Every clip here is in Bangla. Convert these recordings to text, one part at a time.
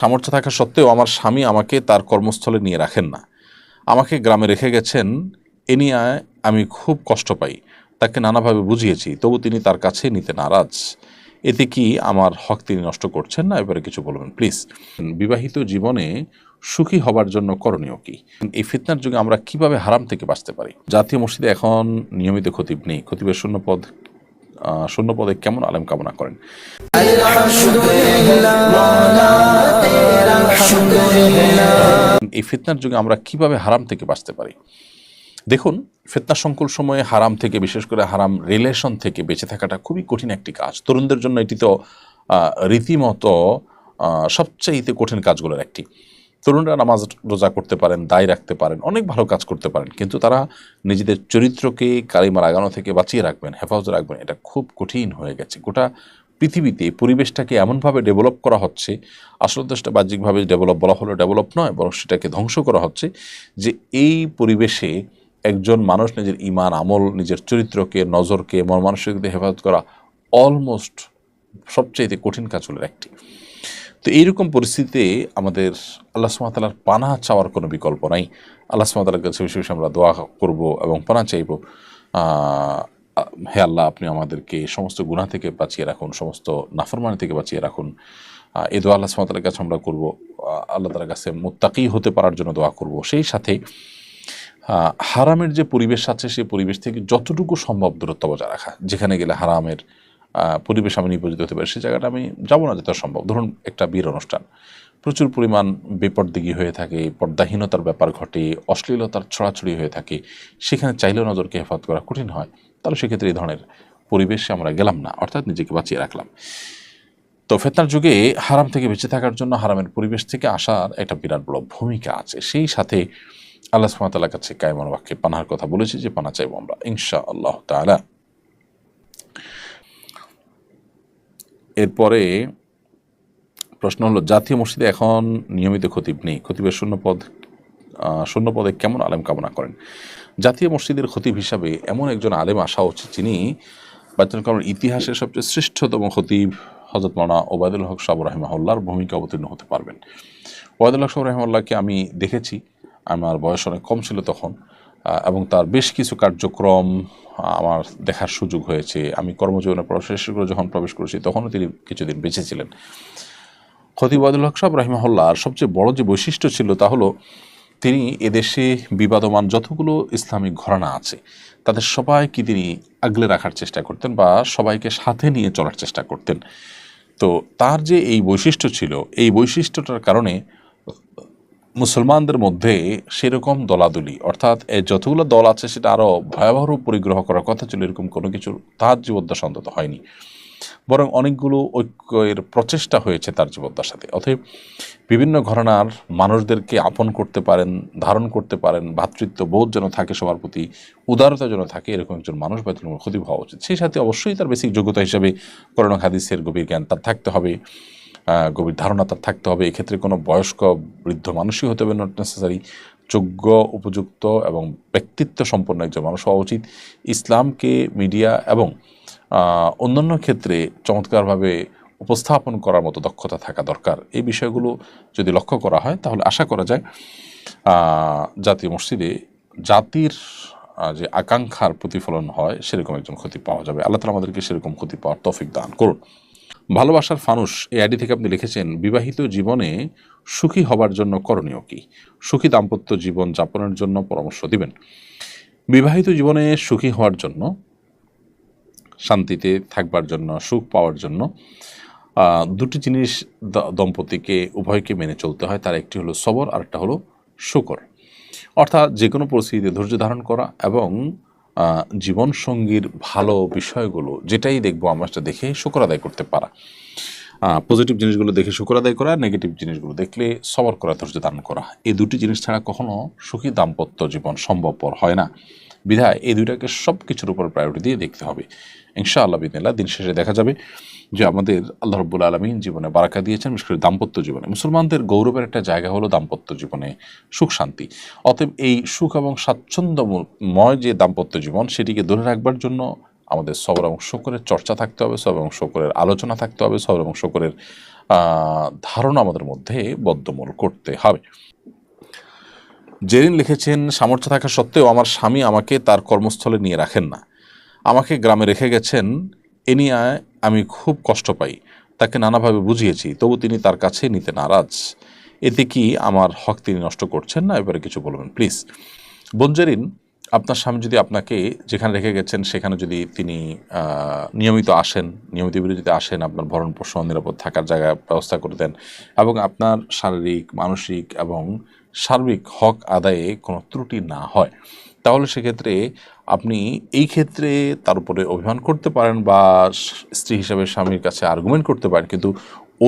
সামর্থ্য থাকা সত্ত্বেও আমার স্বামী আমাকে তার কর্মস্থলে নিয়ে রাখেন না। আমাকে গ্রামে রেখে গেছেন, এ নিয়ে আমি খুব কষ্ট পাই, তাকে নানাভাবে বুঝিয়েছি, তবু তিনি তার কাছে নিতে নারাজ। এতে কি আমার হক তিনি নষ্ট করছেন না? এবারে কিছু বলবেন, প্লিজ। বিবাহিত জীবনে সুখী হবার জন্য করণীয় কি? এই ফিতনার যুগে আমরা কীভাবে হারাম থেকে বাঁচতে পারি? জাতীয় মসজিদে এখন নিয়মিত খতিব নেই। খতিবের শূন্য পদ শূন্য পদে কেমন আলেম কামনা করেন? এই ফিতনার যুগে আমরা কীভাবে হারাম থেকে বাঁচতে পারি? দেখুন, ফিতনা সংকুল সময়ে হারাম থেকে, বিশেষ করে হারাম রিলেশন থেকে বেঁচে থাকাটা খুবই কঠিন একটি কাজ। তরুণদের জন্য এটি তো রীতিমতো সবচাইতে কঠিন কাজগুলোর একটি। তরুণরা নামাজ রোজা করতে পারেন, দায় রাখতে পারেন, অনেক ভালো কাজ করতে পারেন। কিন্তু তারা নিজেদের চরিত্রকে কালিমার আগানো থেকে বাঁচিয়ে রাখবেন, হেফাজতে রাখবেন, এটা খুব কঠিন হয়ে গেছে। গোটা পৃথিবীতে পরিবেশটাকে এমনভাবে ডেভেলপ করা হচ্ছে, আসলে সেটা বাহ্যিকভাবে ডেভেলপ বলা হলো ডেভেলপ নয়, বরং সেটাকে ধ্বংস করা হচ্ছে, যে এই পরিবেশে একজন মানুষ নিজের ইমান আমল, নিজের চরিত্রকে, নজরকে মন মানসিকতা হেফাজত করা অলমোস্ট সবচেয়ে কঠিন কাজ কাজগুলোর একটি। তো এইরকম পরিস্থিতিতে আমাদের আল্লাহ সুমাতালার পানা চাওয়ার কোনো বিকল্প নাই। আল্লাহ সুমাতালার কাছে বেশি বেশি আমরা দোয়া করব এবং পানা চাইব। হে আল্লাহ আপনি আমাদেরকে সমস্ত গুনাহ থেকে বাঁচিয়ে রাখুন, সমস্ত নাফরমানি থেকে বাঁচিয়ে রাখুন। এই দোয়া আল্লাহ সুমাতালার কাছে আমরা করব। আল্লাহ তালার কাছে মোত্তাকি হতে পারার জন্য দোয়া করব। সেই সাথে হারামের যে পরিবেশ আছে, সেই পরিবেশ থেকে যতটুকু সম্ভব দূরত্ব বজায় রাখা। যেখানে গেলে হারামের পরিবেশ আমি নিয়োজিত হতে পারি, সেই জায়গাটা আমি যাব না যত সম্ভব। ধরুন একটা বিয়ের অনুষ্ঠান। প্রচুর পরিমাণ বেপরদিগি হয়ে থাকে, পর্দাহীনতার ব্যাপার ঘটে, অশ্লীলতার ছড়াছড়ি হয়ে থাকে। সেখানে চাইলেও নজরকে হেফাজত করা কঠিন হয়। তাহলে সেক্ষেত্রে এই ধরনের পরিবেশে আমরা গেলাম না, অর্থাৎ নিজেকে বাঁচিয়ে রাখলাম। তো ফেতনার যুগে হারাম থেকে বেঁচে থাকার জন্য হারামের পরিবেশ থেকে আসার একটা বিরাট বড় ভূমিকা আছে। সেই সাথে আল্লাহ সুমাতালার কাছে কায়মন বাক্যে পানার কথা বলেছি যে পানা চাইব আমরা ইনশা আল্লাহ তালা এরপরে প্রশ্ন হলো, জাতীয় মসজিদে এখন নিয়মিত খতিব নেই। খতিবের শূন্য পদ শূন্য পদে কেমন আলেম কামনা করেন? জাতীয় মসজিদের খতিব হিসাবে এমন একজন আলেম আসা উচিত যিনি বাচ্চান কারণ ইতিহাসের সবচেয়ে শ্রেষ্ঠতম খতিব হজরত মানা ওবায়দুল হক সাবর রহমাউল্লাহর ভূমিকা অবতীর্ণ হতে পারবেন। ওবায়দুল হক সাবর রহমাউল্লাহকে আমি দেখেছি। আমার বয়স অনেক কম ছিল তখন। এবং তার বেশ কিছু কার্যক্রম আমার দেখার সুযোগ হয়েছে। আমি কর্মজীবনে প্রবেশ করে যখন প্রবেশ করেছি, তখনও তিনি কিছুদিন বেঁচে ছিলেন। খতিব আদুল হক সাহেব রাহিমাহুল্লাহর সবচেয়ে বড় যে বৈশিষ্ট্য ছিল তা হলো, তিনি এদেশে বিবাদমান যতগুলো ইসলামিক ঘরানা আছে, তাদের সবাইকে তিনি আগলে রাখার চেষ্টা করতেন বা সবাইকে সাথে নিয়ে চলার চেষ্টা করতেন। তো তার যে এই বৈশিষ্ট্য ছিল, এই বৈশিষ্ট্যটার কারণে মুসলমানদের মধ্যে সেরকম দলাদলি, অর্থাৎ যতগুলো দল আছে সেটা আরও ভয়াবহ পরিগ্রহ করার কথা ছিল, এরকম কোনো কিছু তার জীবদ্দশা অন্তত হয়নি। বরং অনেকগুলো ঐক্যের প্রচেষ্টা হয়েছে তার জীবদ্দশাতে অতএব বিভিন্ন ঘরানার মানুষদেরকে আপন করতে পারেন, ধারণ করতে পারেন ভ্রাতৃত্ব বোধ যেন থাকে, সবার প্রতি উদারতা যেন থাকে, এরকম একজন মানুষ বাইতুল ক্ষতি হওয়া উচিত। সেই সাথে অবশ্যই তার বেসিক যোগ্যতা হিসাবে করোনা হাদিসের গভীর জ্ঞান তার থাকতে হবে। গভীর ধারণা তার থাকতে হবে। এক্ষেত্রে কোনো বয়স্ক বৃদ্ধ মানুষই হতে হবে নট নেসেসারি যোগ্য, উপযুক্ত এবং ব্যক্তিত্ব সম্পন্ন একজন মানুষ হওয়া উচিত। ইসলামকে মিডিয়া এবং অন্যান্য ক্ষেত্রে চমৎকারভাবে উপস্থাপন করার মতো দক্ষতা থাকা দরকার। এই বিষয়গুলো যদি লক্ষ্য করা হয়, তাহলে আশা করা যায় জাতীয় মসজিদে জাতির যে আকাঙ্ক্ষার প্রতিফলন হয়, সেরকম একজন ক্ষতি পাওয়া যাবে। আল্লাহ তালা আমাদেরকে সেরকম ক্ষতি পাওয়ার তফিক দান করুন। ভালোবাসার ফানুষ, এই আইডি থেকে আপনি লিখেছেন, বিবাহিত জীবনে সুখী হবার জন্য করণীয় কি? সুখী দাম্পত্য জীবন যাপনের জন্য পরামর্শ দিবেন। বিবাহিত জীবনে সুখী হওয়ার জন্য, শান্তিতে থাকবার জন্য, সুখ পাওয়ার জন্য দুটি জিনিস দম্পতিকে, উভয়কে মেনে চলতে হয়। তার একটি হলো সবর আর একটা হলো শুকর। অর্থাৎ যে কোনো পরিস্থিতিতে ধৈর্য ধারণ করা এবং জীবনসঙ্গীর ভালো বিষয়গুলো, যেটাই দেখব আমরা সেটা দেখে শুকর আদায় করতে পারা। পজিটিভ জিনিসগুলো দেখে শুকর আদায় করা নেগেটিভ জিনিসগুলো দেখলে সবর করা, ধৈর্য দান করা। এই দুটি জিনিস ছাড়া কখনো সুখী দাম্পত্য জীবন সম্ভবপর হয় না। বিধায় এই দুইটাকে সব কিছুর উপর প্রায়োরিটি দিয়ে দেখতে হবে। ইনশাআল্লাহ বিদিনাল্লাহ দিন শেষে দেখা যাবে যে আমাদের আল্লাহ রব্বুল আলমিন জীবনে বারাকা দিয়েছেন, বিশেষ করে দাম্পত্য জীবনে। মুসলমানদের গৌরবের একটা জায়গা হলো দাম্পত্য জীবনে সুখ শান্তি। অতএব এই সুখ এবং স্বাচ্ছন্দ্যময় যে দাম্পত্য জীবন, সেটিকে ধরে রাখবার জন্য আমাদের সবর এবং শকরের চর্চা থাকতে হবে, সবর এবং শকরের আলোচনা থাকতে হবে, সবর এবং শকরের ধারণা আমাদের মধ্যে বদ্ধমূল করতে হবে। জেরিন লিখেছেন, সামর্থ্য থাকা সত্ত্বেও আমার স্বামী আমাকে তার কর্মস্থলে নিয়ে রাখেন না। আমাকে গ্রামে রেখে গেছেন, এ নিয়ে আমি খুব কষ্ট পাই। তাকে নানাভাবে বুঝিয়েছি, তবু তিনি তার কাছে নিতে নারাজ। এতে কি আমার হক তিনি নষ্ট করছেন না? এবারে কিছু বলবেন, প্লিজ। বঞ্জেরিন আপনার স্বামী যদি আপনাকে যেখানে রেখে গেছেন, সেখানে যদি তিনি নিয়মিত আসেন, নিয়মিত বিরতিতে আসেন, আপনার ভরণ পোষণ নিরাপদ থাকার জায়গা ব্যবস্থা করে দেন, এবং আপনার শারীরিক, মানসিক এবং সার্বিক হক আদায়ে কোনো ত্রুটি না হয়। তাহলে সেক্ষেত্রে আপনি এই ক্ষেত্রে তার উপরে অভিমান করতে পারেন বা স্ত্রী হিসাবে স্বামীর কাছে আর্গুমেন্ট করতে পারেন, কিন্তু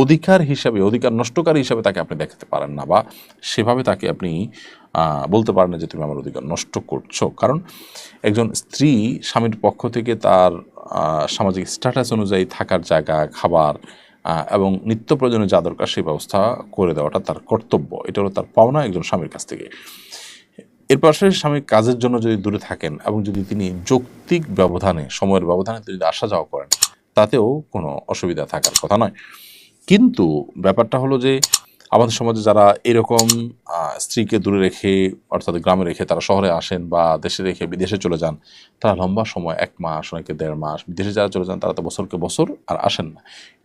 অধিকার হিসাবে, অধিকার নষ্টকারী হিসাবে তাকে আপনি দেখাতে পারেন না বা সেভাবে তাকে আপনি বলতে পারেন না যে তুমি আমার অধিকার নষ্ট করছ। কারণ একজন স্ত্রী স্বামীর পক্ষ থেকে তার সামাজিক স্ট্যাটাস অনুযায়ী থাকার জায়গা, খাবার এবং নিত্য প্রয়োজনে যা দরকার সেই ব্যবস্থা করে দেওয়াটা তার কর্তব্য। এটা হলো তার পাওনা একজন স্বামীর কাছ থেকে। এর পাশাপাশি স্বামী কাজের জন্য যদি দূরে থাকেন এবং যদি তিনি যৌক্তিক ব্যবধানে, সময়ের ব্যবধানে যদি আসা যাওয়া করেন, তাতেও কোনো অসুবিধা থাকার কথা নয়। কিন্তু ব্যাপারটা হলো যে আমাদের সমাজে যারা এরকম স্ত্রীকে দূরে রেখে, অর্থাৎ গ্রামে রেখে তারা শহরে আসেন বা দেশে রেখে বিদেশে চলে যান, তারা লম্বা সময়, এক মাস, অনেকে দেড় মাস, বিদেশে যারা চলে যান তারা তো বছরকে বছর আর আসেন না।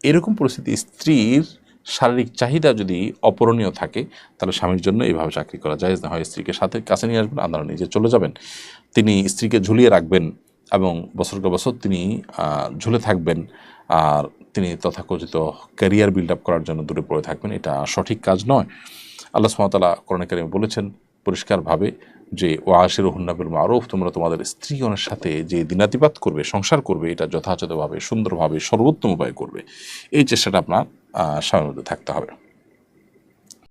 এরকম পরিস্থিতি স্ত্রীর শারীরিক চাহিদা যদি অপূরণীয় থাকে, তাহলে স্বামীর জন্য এইভাবে চাকরি করা যায় না। হয় স্ত্রীকে সাথে কাছে নিয়ে আসবেন আপনারা নিজে চলে যাবেন। তিনি স্ত্রীকে ঝুলিয়ে রাখবেন এবং বছরকে বছর তিনি ঝুলে থাকবেন। আর তিনি তথাকথিত ক্যারিয়ার বিল্ড আপ করার জন্য দূরে পড়ে থাকবেন, এটা সঠিক কাজ নয়। আল্লাহ সুমতালা করণাকারী বলেছেন পরিষ্কারভাবে যে ও আশির হুন্নাবিল মারুফ তোমরা তোমাদের স্ত্রীগণের সাথে যে দিনাতিপাত করবে, সংসার করবে, এটা যথাযথভাবে, সুন্দরভাবে, সর্বোত্তম উপায় করবে, এই চেষ্টাটা আপনার স্বামীর মধ্যে থাকতে হবে।